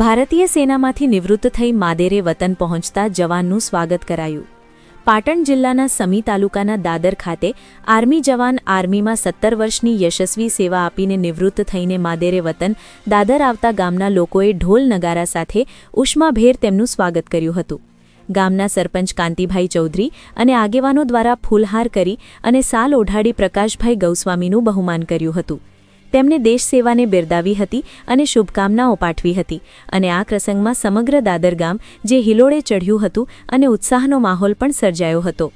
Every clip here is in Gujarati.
ભારતીય સેનામાંથી નિવૃત્ત થઈ માદેરે વતન પહોંચતા જવાનનું સ્વાગત કરાયું. પાટણ જિલ્લાના સમી તાલુકાના દાદર ખાતે આર્મી જવાન આર્મીમાં સત્તર વર્ષની યશસ્વી સેવા આપીને નિવૃત્ત થઈને માદેરે વતન દાદર આવતા ગામના લોકોએ ઢોલ નગારા સાથે ઉષ્માભેર તેમનું સ્વાગત કર્યું હતું. ગામના સરપંચ કાંતિભાઈ ચૌધરી અને આગેવાનો દ્વારા ફૂલહાર કરી અને સાલ ઓઢાડી પ્રકાશભાઈ ગૌસ્વામીનું બહુમાન કર્યું હતું. તેમણે દેશ સેવાને બિરદાવી હતી અને શુભકામનાઓ પાઠવી હતી. અને આ પ્રસંગમાં સમગ્ર દાદર ગામ, જે હિલોળે ચઢ્યું હતું અને ઉત્સાહનો માહોલ પણ સર્જાયો હતો.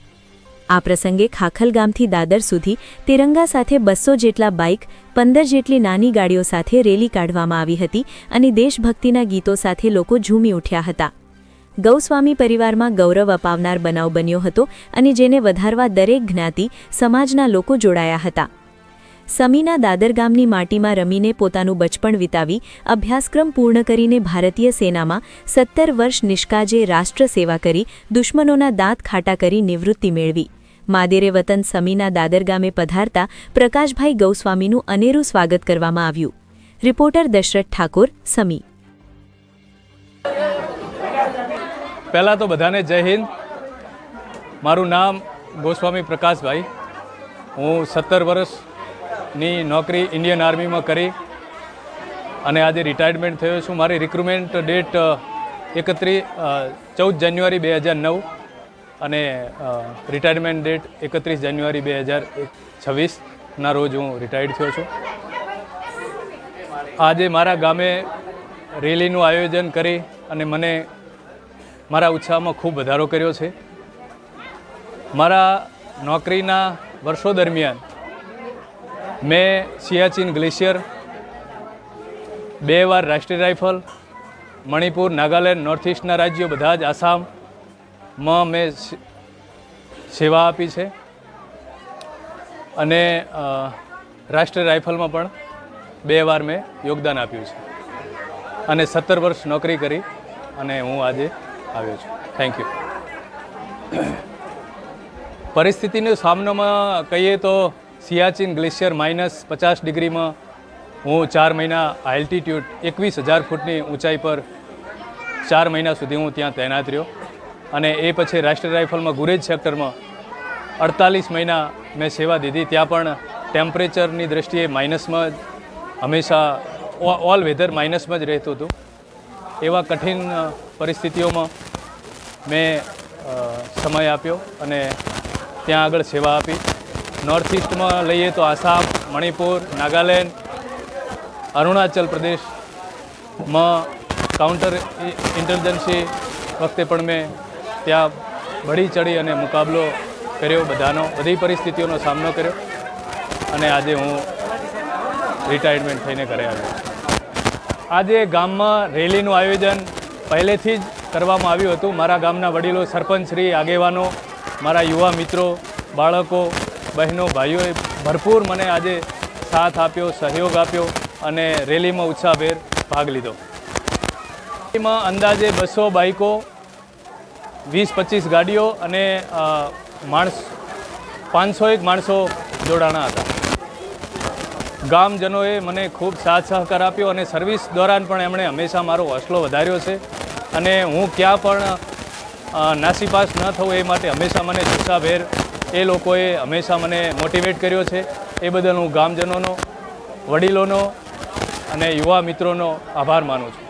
આ પ્રસંગે ખાખલ ગામથી દાદર સુધી તિરંગા સાથે બસો જેટલા બાઇક, પંદર જેટલી નાની ગાડીઓ સાથે રેલી કાઢવામાં આવી હતી અને દેશભક્તિના ગીતો સાથે લોકો ઝૂમી ઉઠ્યા હતા. ગૌસ્વામી પરિવારમાં ગૌરવ અપાવનાર બનાવ બન્યો હતો અને જેને વધારવા દરેક જ્ઞાતિ સમાજના લોકો જોડાયા હતા. સમીના દાદર ગામની માટીમાં રમીને પોતાનું બચપણ વિતાવી અભ્યાસક્રમ પૂર્ણ કરીને ભારતીય સેનામાં સત્તર વર્ષ નિષ્કાજે રાષ્ટ્ર સેવા કરી, દુશ્મનોના દાંત ખાટા કરી નિવૃત્તિ મેળવી. માદેરે વતન સમીના દાદર ગામે પધારતા પ્રકાશભાઈ ગૌસ્વામીનું અનેરું સ્વાગત કરવામાં આવ્યું. રિપોર્ટર દશરથ ઠાકોર, સમી. પહેલાં તો બધાને જય હિન્દ. મારું નામ ગોસ્વામી પ્રકાશભાઈ. હું સત્તર વર્ષની નોકરી ઇન્ડિયન આર્મીમાં કરી અને આજે રિટાયરમેન્ટ થયો છું. મારી રિક્રુટમેન્ટ ડેટ એકત્રીસ ચૌદ જાન્યુઆરી બે હજાર નવ અને રિટાયરમેન્ટ ડેટ એકત્રીસ જાન્યુઆરી બે હજાર છવ્વીસના રોજ હું રિટાયર્ડ થયો છું. આજે મારા ગામે રેલીનું આયોજન કરી અને મને મારા ઉત્સાહમાં ખૂબ વધારો કર્યો છે. મારા નોકરીના વર્ષો દરમિયાન મેં સિયાચીન ગ્લેશિયર, બે વાર રાષ્ટ્રીય રાઇફલ, મણિપુર, નાગાલેન્ડ, નોર્થ ઇસ્ટના રાજ્યો, બધા જ આસામમાં મેં સેવા આપી છે. અને રાષ્ટ્રીય રાઇફલમાં પણ બે વાર મેં યોગદાન આપ્યું છે. અને સત્તર વર્ષ નોકરી કરી અને હું આજે આવ્યો છું. થેન્ક યુ પરિસ્થિતિનો સામનોમાં કહીએ તો સિયાચીન ગ્લેશિયર માઇનસ પચાસ ડિગ્રીમાં હું ચાર મહિના આલ્ટિટ્યૂડ એકવીસ હજાર ફૂટની ઊંચાઈ પર ચાર મહિના સુધી હું ત્યાં તૈનાત રહ્યો. અને એ પછી રાષ્ટ્રીય રાઇફલમાં ગુરેજ સેક્ટરમાં અડતાલીસ મહિના મેં સેવા દીધી. ત્યાં પણ ટેમ્પરેચરની દ્રષ્ટિએ માઇનસમાં જ હંમેશા ઓલ વેધર માઇનસમાં જ રહેતું હતું. એવા કઠિન પરિસ્થિતિઓમાં મેં સમય આપ્યો અને ત્યાં આગળ સેવા આપી. નોર્થ ઇસ્ટમાં લઈએ તો આસામ, મણિપુર, નાગાલેન્ડ, અરુણાચલ પ્રદેશમાં કાઉન્ટર ઇન્ટેલિજન્સી વખતે પણ મેં ત્યાં ભળી ચડી અને મુકાબલો કર્યો બધાનો, બધી પરિસ્થિતિઓનો સામનો કર્યો અને આજે હું રિટાયરમેન્ટ થઈને ઘરે આવ્યો આજે ગામમાં રેલીનું આયોજન પહેલેથી જ કરવામાં આવ્યું હતું. મારા ગામના વડીલો સરપંચશ્રી આગેવાનો, મારા યુવા મિત્રો, બાળકો બહેનો, ભાઈઓએ ભરપૂર મને આજે સાથ આપ્યો, સહયોગ આપ્યો અને રેલીમાં ઉત્સાહભેર ભાગ લીધો. રેલીમાં અંદાજે બસો બાઇકો વીસ પચીસ ગાડીઓ અને માણસ પાંચસો એક માણસો જોડાણા હતા. ગામજનોએ મને ખૂબ સાથ સહકાર આપ્યો અને સર્વિસ દોરાન પણ એમણે હંમેશા મારો હોસલો વધાર્યો છે અને હું ક્યાં પણ નાસીપાસ ન થવું એ માટે હંમેશા મને જુસ્સાભેર એ લોકોએ હંમેશા મને મોટિવેટ કર્યો છે. એ બદલ હું ગામજનોનો, વડીલોનો અને યુવા મિત્રોનો આભાર માનું છું.